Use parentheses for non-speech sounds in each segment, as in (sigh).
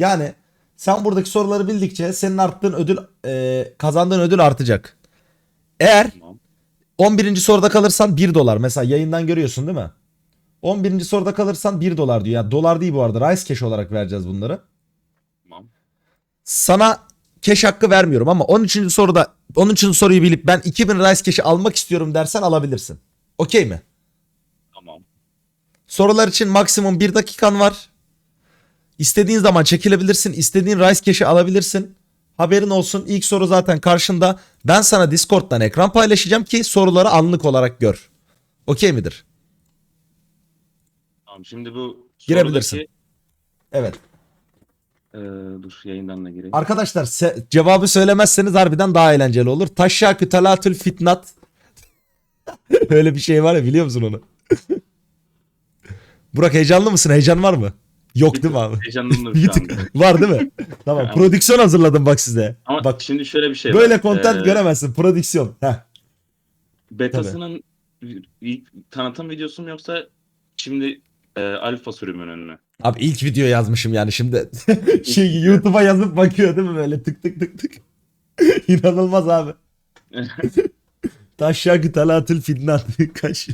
Yani sen buradaki soruları bildikçe senin arttığın ödül e, kazandığın ödül artacak. Eğer Tamam. 11. soruda kalırsan 1 dolar. Mesela yayından görüyorsun değil mi? 11. soruda kalırsan 1 dolar diyor. Ya dolar değil bu arada. Rice cash olarak vereceğiz bunları. Tamam. Sana cash hakkı vermiyorum ama 13. soruda 13. soruyu bilip ben 2000 Rice cash'i almak istiyorum dersen alabilirsin. Okey mi? Tamam. Sorular için maksimum 1 dakikan var. İstediğin zaman çekilebilirsin. İstediğin Rice Cash'i alabilirsin. Haberin olsun. İlk soru zaten karşında. Ben sana Discord'dan ekran paylaşacağım ki soruları anlık olarak gör. Okey midir? Tamam. Şimdi bu Girebilirsin. sorudaki- Evet. Ee, dur yayından da gireyim. Arkadaşlar se- cevabı söylemezseniz harbiden daha eğlenceli olur. Taşşakü telatül fitnat. (laughs) Öyle bir şey var ya biliyor musun onu? (laughs) Burak heyecanlı mısın? Heyecan var mı? Yok değil mi abi? Heyecanlıyım (laughs) Bir şu anda. var değil mi? Tamam. Yani. Prodüksiyon hazırladım bak size. Ama Bak şimdi şöyle bir şey böyle var. content Ee, göremezsin. Prodüksiyon. Heh. Betasının ilk tanıtım videosu mu yoksa şimdi e, alfa sürümünün mü? Abi ilk video yazmışım yani şimdi. (laughs) şey YouTube'a yazıp bakıyor değil mi böyle tık tık tık tık. (laughs) İnanılmaz abi. Taşşakü telatül fitnat. Kaç.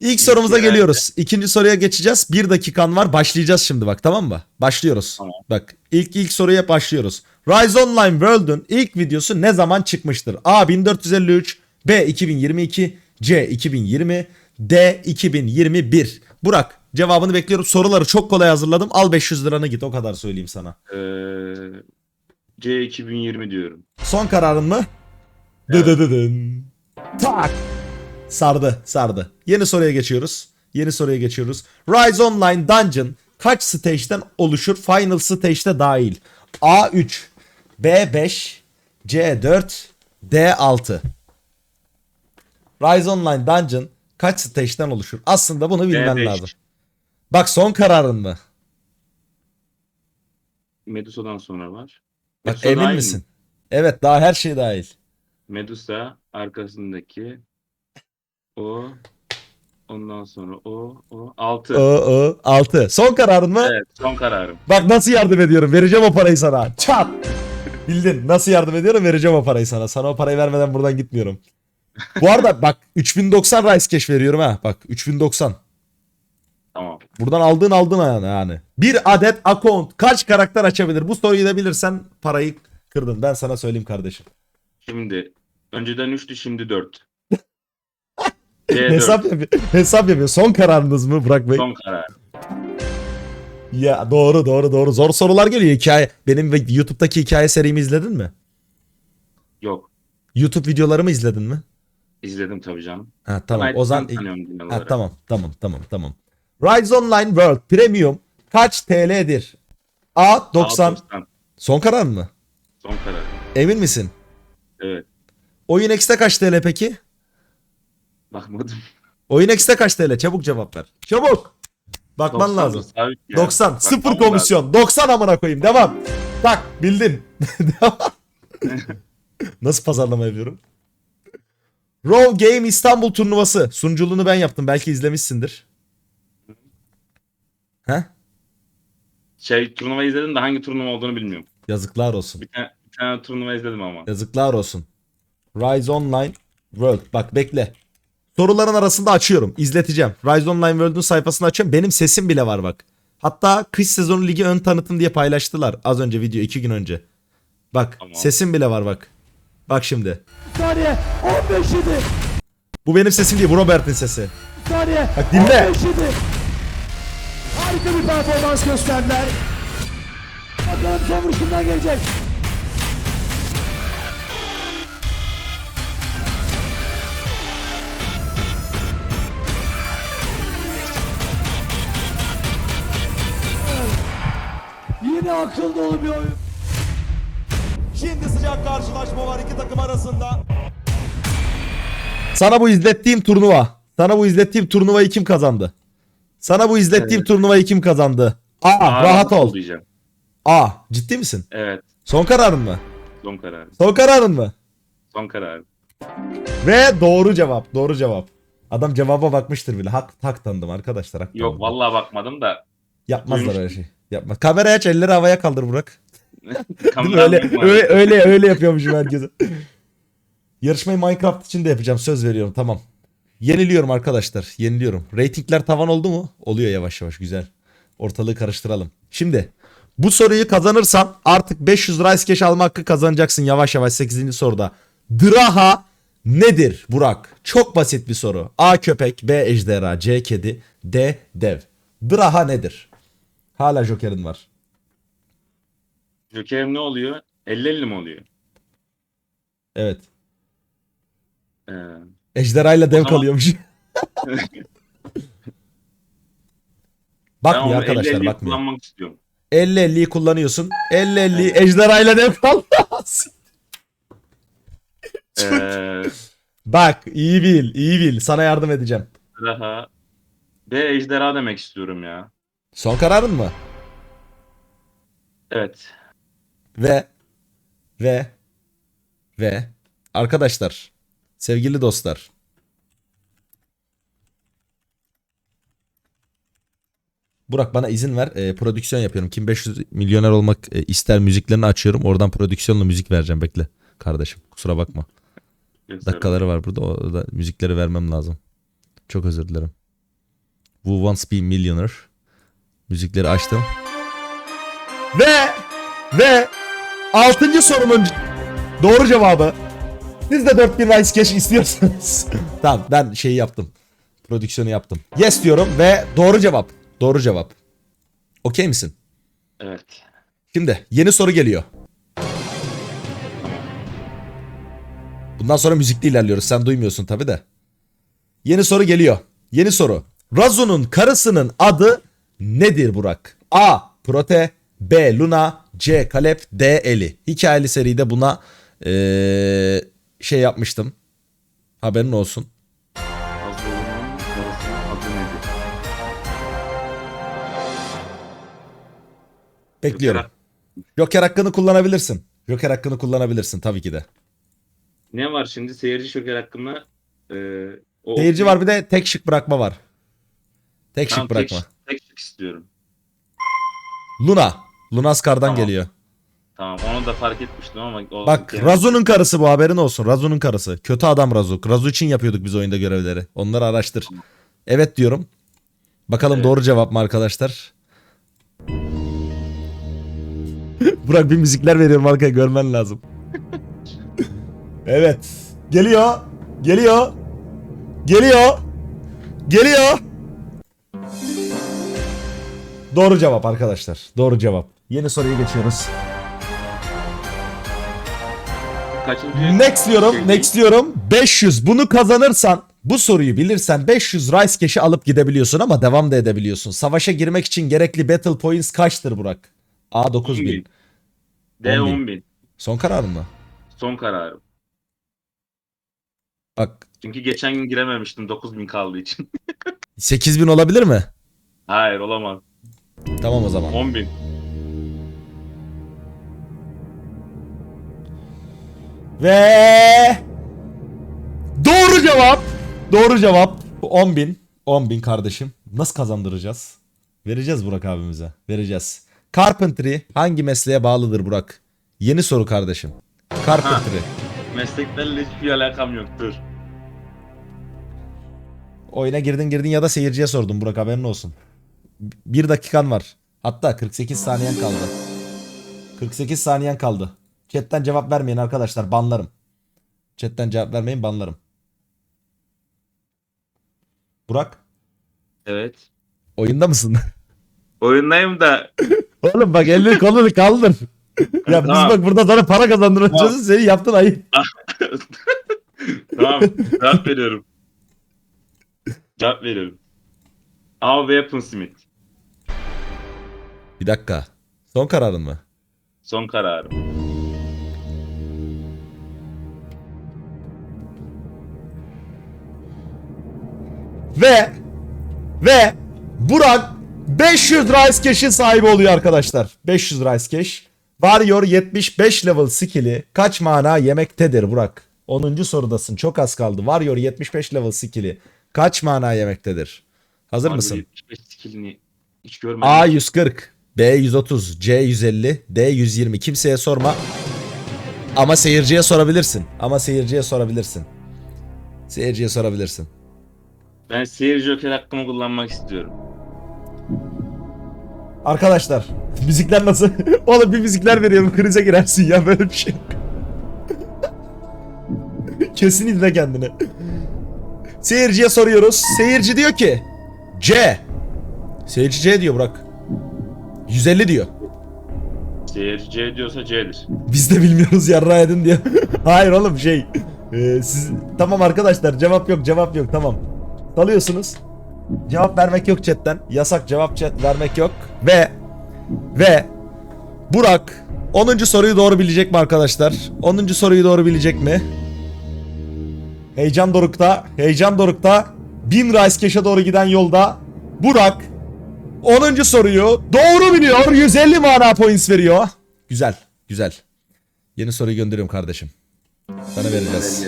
İlk sorumuza geliyoruz. İkinci soruya geçeceğiz. Bir dakikan var. Başlayacağız şimdi bak tamam mı? Başlıyoruz. Tamam. Bak ilk ilk soruya başlıyoruz. Rise Online World'un ilk videosu ne zaman çıkmıştır? A 1453, B 2022, C 2020, D 2021. Burak cevabını bekliyorum. Soruları çok kolay hazırladım. Al 500 liranı git o kadar söyleyeyim sana. Ee, C 2020 diyorum. Son kararın mı? Evet. Tak. Sardı, sardı. Yeni soruya geçiyoruz. Yeni soruya geçiyoruz. Rise Online Dungeon kaç stage'den oluşur? Final stage'de dahil. A3, B5, C4, D6. Rise Online Dungeon kaç stage'den oluşur? Aslında bunu bilmen D5. lazım. Bak son kararın mı? Medusa'dan sonra var. Bak Medusa emin dahil mi? misin? Evet daha her şey dahil. Medusa arkasındaki o ondan sonra o o 6. O, o, 6. Son kararın mı? Evet son kararım. Bak nasıl yardım ediyorum. Vereceğim o parayı sana. Çat. Bildin. Nasıl yardım ediyorum? Vereceğim o parayı sana. Sana o parayı vermeden buradan gitmiyorum. Bu arada (laughs) bak 3090 Rice Cash veriyorum ha. Bak 3090. Tamam. Buradan aldığın aldın yani. yani. Bir adet account kaç karakter açabilir? Bu soruyu da bilirsen parayı kırdın. Ben sana söyleyeyim kardeşim. Şimdi önceden 3'tü şimdi 4. C4 Hesap yapıyor. Hesap yapıyor. Son kararınız mı Burak Bey? son karar. Ya doğru doğru doğru. Zor sorular geliyor hikaye. Benim YouTube'daki hikaye serimi izledin mi? Yok. YouTube videolarımı izledin mi? İzledim tabii canım. Ha tamam. Ama O zaman tanıyorum genel ha, tamam tamam tamam tamam. Rise Online World Premium kaç TL'dir? A 90. A 90. Son karar mı? Son karar. Emin misin? Evet. Oyun X'te kaç TL peki? Bakmadım. Oyun X'te kaç TL? Çabuk cevap ver. Çabuk. Bakman 90 lazım. ya. 90. Bakmam Sıfır lazım. komisyon. 90 amına koyayım. Devam. Tak bildin. (laughs) Devam. (laughs) Nasıl pazarlama yapıyorum? Raw Game İstanbul turnuvası. Sunuculuğunu ben yaptım. Belki izlemişsindir. He? Şey turnuva izledim de hangi turnuva olduğunu bilmiyorum. Yazıklar olsun. Bir tane, bir tane turnuva izledim ama. Yazıklar olsun. Rise Online World. Bak bekle. Soruların arasında açıyorum. İzleteceğim. Rise Online World'un sayfasını açıyorum. Benim sesim bile var bak. Hatta kış sezonu ligi ön tanıtım diye paylaştılar. Az önce video iki gün önce. Bak Tamam. sesim bile var bak. Bak şimdi. saniye 15 7 Bu benim sesim değil bu Robert'in sesi. saniye Bak dinle. 15 7 Harika bir performans gösterdiler. Bakalım son vuruş kimden gelecek? Yine akıl dolu bir oyun. Şimdi sıcak karşılaşma var iki takım arasında. Sana bu izlettiğim turnuva. Sana bu izlettiğim turnuvayı kim kazandı? Sana bu izlettiğim turnuvayı kim kazandı? A. Aa, rahat ol. Diyeceğim. A. Ciddi misin? Evet. Son kararın mı? Son karar. Son kararın mı? Son karar. Ve doğru cevap. Doğru cevap. Adam cevaba bakmıştır bile. Hak, hak tanıdım arkadaşlar. Hak Yok tanıdım. vallahi bakmadım da Yapmazlar öyle şey. Yapma. Kamerayı aç elleri havaya kaldır Burak. (laughs) Öyle, öyle, öyle, öyle yapıyormuşum herkese. Yarışmayı Minecraft için de yapacağım. Söz veriyorum. Tamam. Yeniliyorum arkadaşlar. Yeniliyorum. Ratingler tavan oldu mu? Oluyor yavaş yavaş. Güzel. Ortalığı karıştıralım. Şimdi bu soruyu kazanırsan artık 500 Rice Cash alma hakkı kazanacaksın yavaş yavaş 8. soruda. Draha nedir Burak? Çok basit bir soru. A köpek, B ejderha, C kedi, D dev. Draha nedir? Hala Joker'in var. Joker'im ne oluyor? 50-50 mi oluyor? Evet. Ee, Ejderhayla dev Tamam. kalıyormuş. (laughs) ben bakmıyor onu arkadaşlar 50-50 bakmıyor. kullanmak istiyorum. 50-50'yi kullanıyorsun. 50-50'yi ejderhayla dev (laughs) kal. Ee, Bak iyi bil iyi bil. Sana yardım edeceğim. daha B ejderha demek istiyorum ya. Son kararın mı? Evet. Ve ve ve arkadaşlar sevgili dostlar Burak bana izin ver. E, prodüksiyon yapıyorum. Kim 500 milyoner olmak e, ister müziklerini açıyorum. Oradan prodüksiyonla müzik vereceğim. Bekle kardeşim. Kusura bakma. Dakikaları var burada. O da müzikleri vermem lazım. Çok özür dilerim. Who Wants to Be Millionaire. Müzikleri açtım. Ve ve 6. sorunun doğru cevabı. Siz de 4000 Rice Cash istiyorsanız. (laughs) tamam ben şeyi yaptım. Prodüksiyonu yaptım. Yes diyorum ve doğru cevap. Doğru cevap. Okey misin? Evet. Şimdi yeni soru geliyor. Bundan sonra müzikle ilerliyoruz. Sen duymuyorsun tabi de. Yeni soru geliyor. Yeni soru. Razu'nun karısının adı nedir Burak? A. Prote B. Luna C. Kalep D. Eli. Hikayeli seride buna eee, şey yapmıştım. Haberin olsun. Hazırlığının karısının adı nedir? Bekliyorum. Joker- hakkını kullanabilirsin. Joker hakkını kullanabilirsin tabii ki de. Ne var şimdi seyirci şoker hakkında? Ee, o Seyirci var bir de tek şık bırakma var. Tek Tamam, şık bırakma. Tek, tek şık istiyorum. Luna. Lunaskar'dan Tamam. geliyor. Tamam onu da fark etmiştim ama. O, Bak gene- Razu'nun karısı bu haberin olsun. Razu'nun karısı. Kötü adam Razu. Razu için yapıyorduk biz oyunda görevleri. Onları araştır. Evet diyorum. Bakalım Evet. doğru cevap mı arkadaşlar? (laughs) Burak bir müzikler veriyorum arkaya görmen lazım. (laughs) evet. Geliyor. Geliyor. Geliyor. Geliyor. Doğru cevap arkadaşlar. Doğru cevap. Yeni soruya geçiyoruz. Kaçıncı? Next diyorum. Şey- Next diyorum. 500. Bunu kazanırsan bu soruyu bilirsen 500 Rice Cash'i alıp gidebiliyorsun ama devam da edebiliyorsun. Savaşa girmek için gerekli Battle Points kaçtır Burak? A 9000. D 10.000. 10 bin. Son kararın mı? Son kararım. Bak Çünkü geçen gün girememiştim 9000 kaldığı için. (laughs) 8000 olabilir mi? Hayır olamaz. Tamam o zaman. 10 bin. Ve doğru cevap. Doğru cevap. 10.000. 10.000 kardeşim. Nasıl kazandıracağız? Vereceğiz Burak abimize. Vereceğiz. Carpentry hangi mesleğe bağlıdır Burak? Yeni soru kardeşim. Carpentry. Mesleklerle hiçbir alakam yoktur. Oyuna girdin girdin ya da seyirciye sordum Burak haberin olsun. Bir dakikan var. Hatta 48 saniyen kaldı. 48 saniyen kaldı. Chatten cevap vermeyin arkadaşlar banlarım. Chatten cevap vermeyin banlarım. Burak Evet. oyunda mısın? (laughs) Oyundayım da Oğlum bak elini kolunu kaldır. (laughs) ya biz Tamam. bak burada sana para kazandıracağız. Tamam. Senin yaptın ayıp. (laughs) tamam cevap veriyorum. Cevap veriyorum. A Weaponsmith. Bir dakika. Son kararın mı? Son kararım. Ve ve Burak 500 Rice Cash'in sahibi oluyor arkadaşlar. 500 Rice Cash. Warrior 75 level skill'i kaç mana yemektedir Burak? 10. sorudasın. Çok az kaldı. Warrior 75 level skill'i kaç mana yemektedir? Hazır mısın? 75 skillini hiç görmedim. A140. B130, C150, D120 kimseye sorma. Ama seyirciye sorabilirsin. Ama seyirciye sorabilirsin. Seyirciye sorabilirsin. Ben seyirci joker hakkımı kullanmak istiyorum. Arkadaşlar müzikler nasıl? (laughs) Oğlum bir müzikler veriyorum krize girersin ya böyle bir şey. (laughs) Kesin izle kendini. Seyirciye soruyoruz. Seyirci diyor ki C. Seyirci C diyor Burak. 150 diyor. Seyir C diyorsa C'dir. Biz de bilmiyoruz yarra edin diyor. (laughs) Hayır oğlum şey. e, siz tamam arkadaşlar cevap yok cevap yok tamam. Salıyorsunuz. Cevap vermek yok chatten. Yasak cevap chat vermek yok. Ve ve Burak 10. soruyu doğru bilecek mi arkadaşlar? 10. soruyu doğru bilecek mi? Heyecan dorukta. Heyecan dorukta. 1000 Rice Cash'e doğru giden yolda Burak 10. soruyu doğru biliyor. 150 mana points veriyor. Güzel. Güzel. Yeni soruyu gönderiyorum kardeşim. Sana vereceğiz.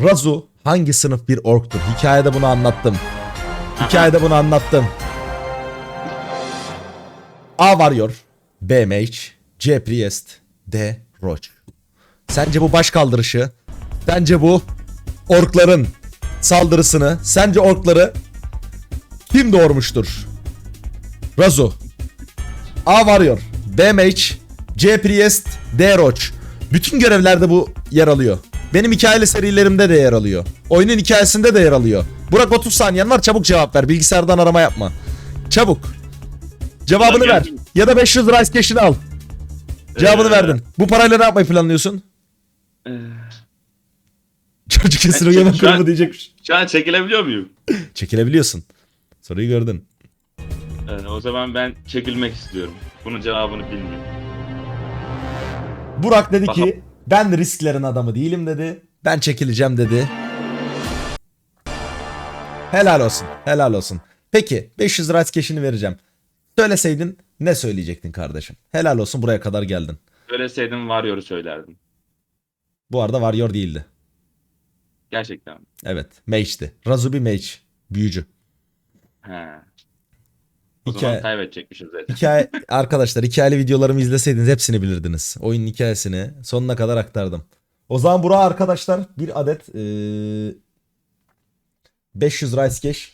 Razu hangi sınıf bir orktur? Hikayede bunu anlattım. Hikayede bunu anlattım. A Warrior, B Mage, C Priest, D Roach. Sence bu baş kaldırışı, sence bu orkların saldırısını, sence orkları kim doğurmuştur? Razu. A Warrior, B Mage, C Priest, D Roach. Bütün görevlerde bu yer alıyor. Benim hikayeli serilerimde de yer alıyor. Oyunun hikayesinde de yer alıyor. Burak 30 saniyen var çabuk cevap ver. Bilgisayardan arama yapma. Çabuk. Cevabını ver. Ya da 500 Rice Cash'ini al. Cevabını Ee, verdin. Bu parayla ne yapmayı planlıyorsun? Ee, Çocuk şu an- kurumu diyecekmiş. şu an çekilebiliyor muyum? Çekilebiliyorsun. Soruyu gördün. Ee, o zaman ben çekilmek istiyorum. Bunun cevabını bilmiyorum. Burak dedi ki ben risklerin adamı değilim dedi. Ben çekileceğim dedi. Helal olsun. Helal olsun. Peki 500 Rice Cash'ini vereceğim. Söyleseydin ne söyleyecektin kardeşim? Helal olsun buraya kadar geldin. Söyleseydim Warrior'u söylerdim. Bu arada Warrior değildi. Gerçekten. Evet. Mage'di. Razubi Mage. Büyücü. He. O Hikaye, zaman kaybedecekmişiz zaten. hikaye (laughs) arkadaşlar hikayeli videolarımı izleseydiniz hepsini bilirdiniz. Oyunun hikayesini sonuna kadar aktardım. O zaman Burak arkadaşlar bir adet eee 500 Rice Cash